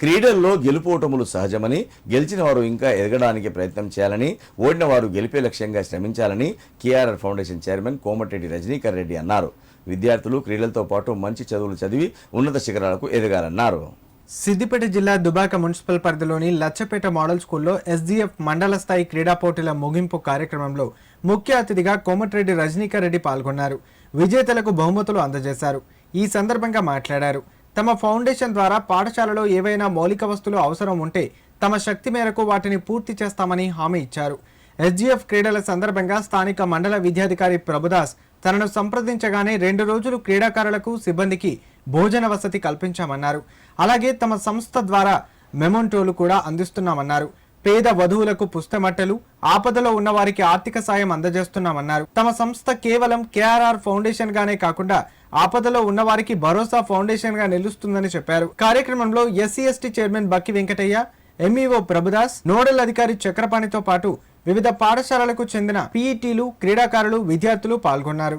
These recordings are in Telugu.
క్రీడల్లో గెలుపోటములు సహజమని గెలిచిన వారు ఇంకా ఎదగడానికి ప్రయత్నం చేయాలని ఓడిన వారు గెలిపే లక్ష్యంగా శ్రమించాలని KRR foundation chairman Komatireddy Rajanikar Reddy అన్నారు. విద్యార్థులు క్రీడలతో పాటు మంచి చదువులు చదివి ఉన్నత శిఖరాలకు ఎదగాలన్నారు. సిద్దిపేట జిల్లా దుబాక మున్సిపల్ పరిధిలోని లచ్చపేట మోడల్ స్కూల్లో ఎస్డీఎఫ్ మండల స్థాయి క్రీడా పోటీల ముగింపు కార్యక్రమంలో ముఖ్య అతిథిగా కోమటిరెడ్డి రజనీకర్ రెడ్డి పాల్గొన్నారు. విజేతలకు బహుమతులు అందజేశారు. ఈ సందర్భంగా మాట్లాడారు. తమ ఫౌండేషన్ ద్వారా పాఠశాలలో ఏవైనా మౌలిక వస్తువులు అవసరం ఉంటే తమ శక్తి మేరకు వాటిని పూర్తి చేస్తామని హామీ ఇచ్చారు. ఎస్జీఎఫ్ క్రీడల సందర్భంగా స్థానిక మండల విద్యాధికారి ప్రభుదాస్ తనను సంప్రదించగానే రెండు రోజులు క్రీడాకారులకు సిబ్బందికి భోజన వసతి కల్పించామన్నారు. అలాగే తమ సంస్థ ద్వారా మెమోంటోలు కూడా అందిస్తున్నామన్నారు. పేద వధువులకు పుస్తమట్టలు ఆపదలో ఉన్న వారికి ఆర్థిక సాయం అందజేస్తున్నామన్నారు. తమ సంస్థ కేవలం కేఆర్ఆర్ ఫౌండేషన్ గానే కాకుండా ఆపదలో ఉన్న వారికి భరోసా ఫౌండేషన్గా నిలుస్తుందని చెప్పారు. కార్యక్రమంలో SC ST chairman Bakki Venkataiah MEO Prabhudas nodal అధికారి చక్రపాణితో పాటు వివిధ పాఠశాలలకు చెందిన పీఈటీలు క్రీడాకారులు విద్యార్థులు పాల్గొన్నారు.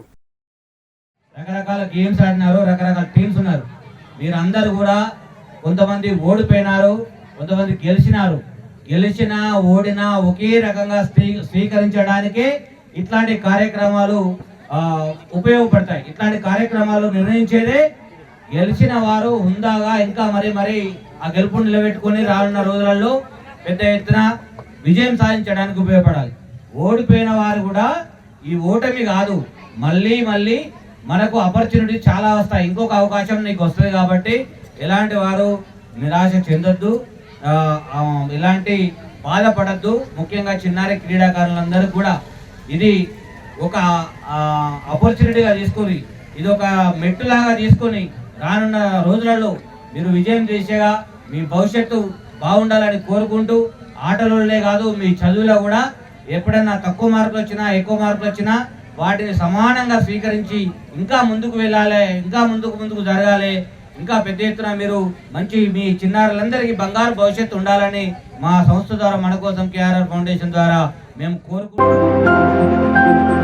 రకరకాల గేమ్స్ ఆడినారు రకరకాల టీమ్స్ ఉన్నారు. మీరందరూ కూడా కొంతమంది ఓడిపోయినారు కొంతమంది గెలిచినారు. గెలిచిన ఓడినా ఒకే రకంగా స్వీ స్వీకరించడానికి ఇట్లాంటి కార్యక్రమాలు ఉపయోగపడతాయి. ఇట్లాంటి కార్యక్రమాలు నిర్ణయించేదే గెలిచిన వారు హుందాగా ఇంకా మరి మరి ఆ గెలుపుని నిలబెట్టుకొని రానున్న రోజులలో పెద్ద ఎత్తున విజయం సాధించడానికి ఉపయోగపడాలి. ఓడిపోయిన వారు కూడా ఈ ఓటమి కాదు. మళ్ళీ మళ్ళీ మనకు ఆపర్చునిటీ చాలా వస్తాయి. ఇంకొక అవకాశం నీకు వస్తుంది కాబట్టి ఎలాంటి వారు నిరాశ చెందొద్దు. ఇలాంటి బాధపడద్దు. ముఖ్యంగా చిన్నారి క్రీడాకారులందరూ కూడా ఇది ఒక ఆపర్చునిటీగా తీసుకొని ఇది ఒక మెట్టులాగా తీసుకొని రానున్న రోజులలో మీరు విజయం చేసేగా మీ భవిష్యత్తు బాగుండాలని కోరుకుంటూ ఆటలోనే కాదు మీ చదువులో కూడా ఎప్పుడైనా తక్కువ మార్కులు వచ్చినా ఎక్కువ మార్కులు వచ్చినా వాటిని సమానంగా స్వీకరించి ఇంకా ముందుకు వెళ్ళాలి ఇంకా ముందుకు ముందుకు జరగాలి ఇంకా పెద్ద ఎత్తున మీరు మంచి మీ చిన్నారులందరికీ బంగారు భవిష్యత్తు ఉండాలని మా సంస్థ ద్వారా మన కోసం కేఆర్ఆర్ ఫౌండేషన్ ద్వారా మేము కోరుకుంటున్నాం.